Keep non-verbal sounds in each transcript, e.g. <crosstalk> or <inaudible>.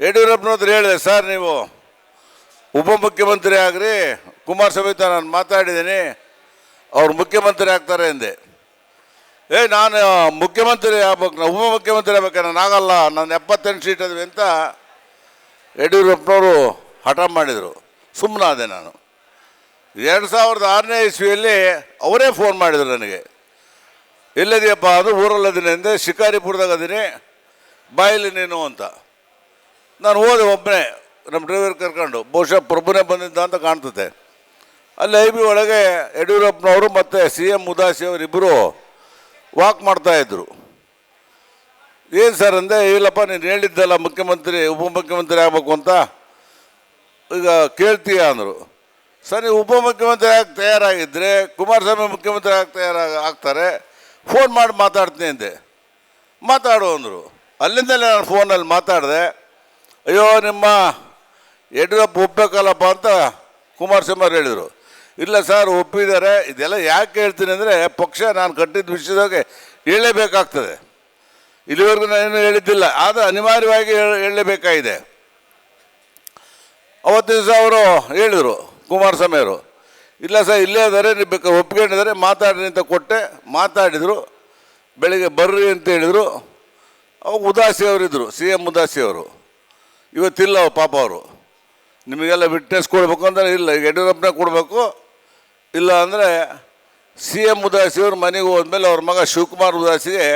ಯಡಿಯೂರಪ್ಪನವ್ರು ಹೇಳಿದೆ, ಸರ್, ನೀವು ಉಪಮುಖ್ಯಮಂತ್ರಿ ಆಗ್ರಿ. ಕುಮಾರಸ್ವಾಮಿ ಹತ್ರ ನಾನು ಮಾತಾಡಿದ್ದೀನಿ. ಅವ್ರು ಮುಖ್ಯಮಂತ್ರಿ ಆಗ್ತಾರೆ ಎಂದೆ ಏ, ನಾನು ಮುಖ್ಯಮಂತ್ರಿ ಆಗ್ಬೇಕು ನಾನು ಉಪಮುಖ್ಯಮಂತ್ರಿ ಆಗ್ಬೇಕು, ನಾನು ಆಗಲ್ಲ. ನಾನು ಎಪ್ಪತ್ತೆಂಟು ಸೀಟ್ ಅದ್ವಿ ಅಂತ ಯಡಿಯೂರಪ್ಪನವರು ಹಠ ಮಾಡಿದರು. ಸುಮ್ಮನಾದೆ ನಾನು. ಎರಡು ಸಾವಿರದ ಆರನೇ ಇಸ್ವಿಯಲ್ಲಿ ಅವರೇ ಫೋನ್ ಮಾಡಿದರು ನನಗೆ. ಎಲ್ಲಿದೆಯಪ್ಪ ಅದು ಊರಲ್ಲದಿನ ಎಂದೆ ಶಿಕಾರಿಪುರದಾಗ ಅದೀನಿ. ಬಾಯಲ್ಲಿ ನೀನು ಅಂತ. ನಾನು ಹೋದೆ ಒಬ್ಬನೇ ನಮ್ಮ ಡ್ರೈವರ್ ಕರ್ಕೊಂಡು. ಬಹುಶಃ ಪ್ರಭುನೇ ಬಂದಿದ್ದ ಅಂತ ಕಾಣ್ತದೆ. ಅಲ್ಲಿ ಐ ಬಿ ಒಳಗೆ ಯಡಿಯೂರಪ್ಪನವರು ಮತ್ತು ಸಿ ಎಂ ಉದಾಸಿ ಅವರಿಬ್ಬರು ವಾಕ್ ಮಾಡ್ತಾಯಿದ್ರು ಏನು ಸರ್ ಅಂದೆ, ಇಲ್ಲಪ್ಪ, ನೀನು ಹೇಳಿದ್ದಲ್ಲ ಮುಖ್ಯಮಂತ್ರಿ, ಉಪಮುಖ್ಯಮಂತ್ರಿ ಆಗಬೇಕು ಅಂತ ಈಗ ಕೇಳ್ತೀಯ ಅಂದರು. ಸರ್, ನೀವು ಉಪಮುಖ್ಯಮಂತ್ರಿ ಆಗಿ ತಯಾರಾಗಿದ್ದರೆ ಕುಮಾರಸ್ವಾಮಿ ಮುಖ್ಯಮಂತ್ರಿ ಆಗಿ ತಯಾರಾಗಿ ಆಗ್ತಾರೆ ಫೋನ್ ಮಾಡಿ ಮಾತಾಡ್ತೀನಿ ಅಂದೆ. ಮಾತಾಡು ಅಂದರು. ಅಲ್ಲಿಂದಲೇ ನಾನು ಫೋನಲ್ಲಿ ಮಾತಾಡಿದೆ. ಅಯ್ಯೋ, ನಿಮ್ಮ ಯಡಿಯೂರಪ್ಪ ಒಪ್ಪಬೇಕಲ್ಲಪ್ಪ ಅಂತ ಕುಮಾರಸ್ವಾಮಿ ಹೇಳಿದರು. ಇಲ್ಲ ಸರ್, ಒಪ್ಪಿದ್ದಾರೆ. ಇದೆಲ್ಲ ಯಾಕೆ ಹೇಳ್ತೀನಿ ಅಂದರೆ, ಪಕ್ಷ ನಾನು ಕಟ್ಟಿದ ವಿಷಯದಾಗೆ ಹೇಳಲೇಬೇಕಾಗ್ತದೆ. ಇಲ್ಲಿವರೆಗೂ ನಾನು ಹೇಳಿದ್ದಿಲ್ಲ, ಆದರೆ ಅನಿವಾರ್ಯವಾಗಿ ಹೇಳ- ಹೇಳಲೇಬೇಕಾಗಿದೆ. ಅವತ್ತು ದಿವಸ ಅವರು ಹೇಳಿದರು ಕುಮಾರಸ್ವಾಮಿ ಅವರು. ಇಲ್ಲ ಸರ್, ಇಲ್ಲೇ ಇದ್ದಾರೆ, ನೀವು ಒಪ್ಕೊಂಡಿದ್ದಾರೆ, ಮಾತಾಡ್ರಿ ಅಂತ ಕೊಟ್ಟೆ, ಮಾತಾಡಿದರು. ಬೆಳಿಗ್ಗೆ ಬರ್ರಿ ಅಂತ ಹೇಳಿದರು. ಅವಾಗ ಉದಾಸಿ ಅವರಿದ್ದರು ಸಿ ಎಂ ಉದಾಸಿ ಅವರು. ಇವತ್ತಿಲ್ಲ ಪಾಪ ಅವರು. ನಿಮಗೆಲ್ಲ ವಿಟ್ನೆಸ್ ಕೊಡಬೇಕು ಅಂದರೆ ಇಲ್ಲ ಯಡಿಯೂರಪ್ಪನೇ ಕೊಡಬೇಕು. ಇಲ್ಲ ಅಂದರೆ ಸಿ ಎಂ ಉದಾಸಿ ಮನೆಗೆ ಹೋದ್ಮೇಲೆ ಅವ್ರ ಮಗ ಶಿವಕುಮಾರ್ ಉದಾಸಿಗೆ,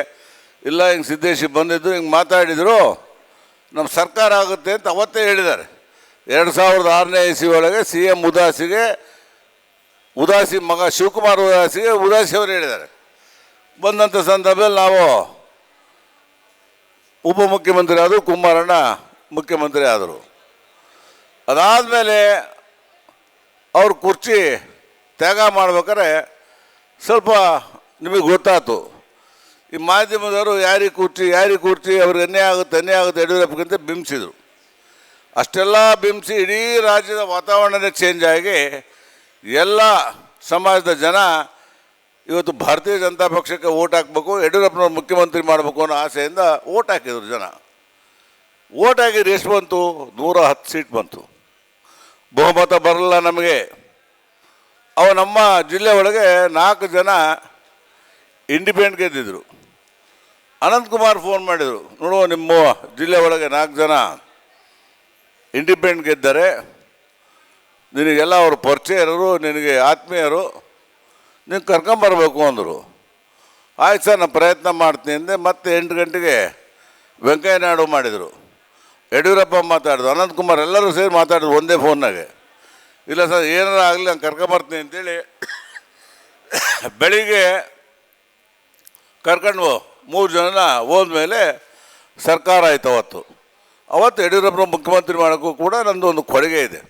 ಇಲ್ಲ, ಹಿಂಗೆ ಸಿದ್ದೇಶಿ ಬಂದಿದ್ದು ಹಿಂಗೆ ಮಾತಾಡಿದರು ನಮ್ಮ ಸರ್ಕಾರ ಆಗುತ್ತೆ ಅಂತ ಅವತ್ತೇ ಹೇಳಿದ್ದಾರೆ. ಎರಡು ಸಾವಿರದ ಆರನೇ ಇಸಿ ಒಳಗೆ ಸಿ ಎಂ ಉದಾಸಿಗೆ, ಉದಾಸಿ ಮಗ ಶಿವಕುಮಾರ್ ಉದಾಸಿಗೆ ಉದಾಸಿ ಅವರು ಹೇಳಿದ್ದಾರೆ. ಬಂದಂಥ ಸಂದರ್ಭದಲ್ಲಿ ನಾವು ಉಪಮುಖ್ಯಮಂತ್ರಿ ಆದರು ಕುಮಾರಣ್ಣ ಮುಖ್ಯಮಂತ್ರಿ ಆದರು. ಅದಾದಮೇಲೆ ಅವ್ರ ಕುರ್ಚಿ ತ್ಯಾಗ ಮಾಡ್ಬೇಕಾದ್ರೆ ಸ್ವಲ್ಪ ನಿಮಗೆ ಗೊತ್ತಾಯ್ತು. ಈ ಮಾಧ್ಯಮದವರು ಯಾರಿಗೆ ಕುರ್ಚಿ ಯಾರಿಗೆ ಕುರ್ಚಿ, ಅವ್ರಿಗೆ ಅನ್ಯಾಯ ಆಗುತ್ತೆ ಅನ್ಯಾಯ ಆಗುತ್ತೆ ಯಡಿಯೂರಪ್ಪಗಿಂತ ಬಿಂಬಿಸಿದರು. ಅಷ್ಟೆಲ್ಲ ಬಿಂಬಿಸಿ ಇಡೀ ರಾಜ್ಯದ ವಾತಾವರಣನೇ ಚೇಂಜ್ ಆಗಿ ಎಲ್ಲ ಸಮಾಜದ ಜನ ಇವತ್ತು ಭಾರತೀಯ ಜನತಾ ಪಕ್ಷಕ್ಕೆ ಓಟ್ ಹಾಕಬೇಕು, ಯಡಿಯೂರಪ್ಪನವ್ರು ಮುಖ್ಯಮಂತ್ರಿ ಮಾಡಬೇಕು ಅನ್ನೋ ಆಸೆಯಿಂದ ಓಟ್ ಹಾಕಿದರು ಜನ. ಓಟ್ ಆಗಿದ್ರೆ ಎಷ್ಟು ಬಂತು, ನೂರ ಹತ್ತು ಸೀಟ್ ಬಂತು. ಬಹುಮತ ಬರಲ್ಲ ನಮಗೆ. ಅವ ನಮ್ಮ ಜಿಲ್ಲೆ ಒಳಗೆ ನಾಲ್ಕು ಜನ ಇಂಡಿಪೆಂಡೆಂಟ್ ಗೆದ್ದಿದ್ರು. ಅನಂತಕುಮಾರ್ ಫೋನ್ ಮಾಡಿದರು ನೋಡುವ ನಿಮ್ಮ ಜಿಲ್ಲೆ ಒಳಗೆ ನಾಲ್ಕು ಜನ ಇಂಡಿಪೆಂಡೆಂಟ್ ಗೆದ್ದರೆ, ನಿನಗೆಲ್ಲ ಅವರು ಪರಿಚಯರು, ನಿನಗೆ ಆತ್ಮೀಯರು, ನೀನು ಕರ್ಕೊಂಬರ್ಬೇಕು ಅಂದರು. ಆಯ್ತು ಸರ್, ನಾನು ಪ್ರಯತ್ನ ಮಾಡ್ತೀನಿ ಅಂದೆ, ಮತ್ತೆ ಎಂಟು ಗಂಟೆಗೆ ವೆಂಕಯ್ಯ ನಾಯ್ಡು ಮಾಡಿದರು. ಯಡಿಯೂರಪ್ಪ ಮಾತಾಡಿದ್ರು ಅನಂತಕುಮಾರ್ ಎಲ್ಲರೂ ಸೇರಿ ಮಾತಾಡಿದ್ರು ಒಂದೇ ಫೋನ್ನಾಗೆ. ಇಲ್ಲ ಸರ್, ಏನಾರ ಆಗಲಿ ನಾನು ಕರ್ಕೊಂಬರ್ತೀನಿ ಅಂತೇಳಿ <coughs> ಬೆಳಿಗ್ಗೆ ಕರ್ಕೊಂಡು ಮೂರು ಜನ ಹೋದ್ಮೇಲೆ ಸರ್ಕಾರ ಆಯ್ತು ಅವತ್ತು. ಅವತ್ತು ಯಡಿಯೂರಪ್ಪ ಮುಖ್ಯಮಂತ್ರಿ ಮಾಡೋಕ್ಕೂ ಕೂಡ ನಂದು ಒಂದು ಕೊಡುಗೆ ಇದೆ.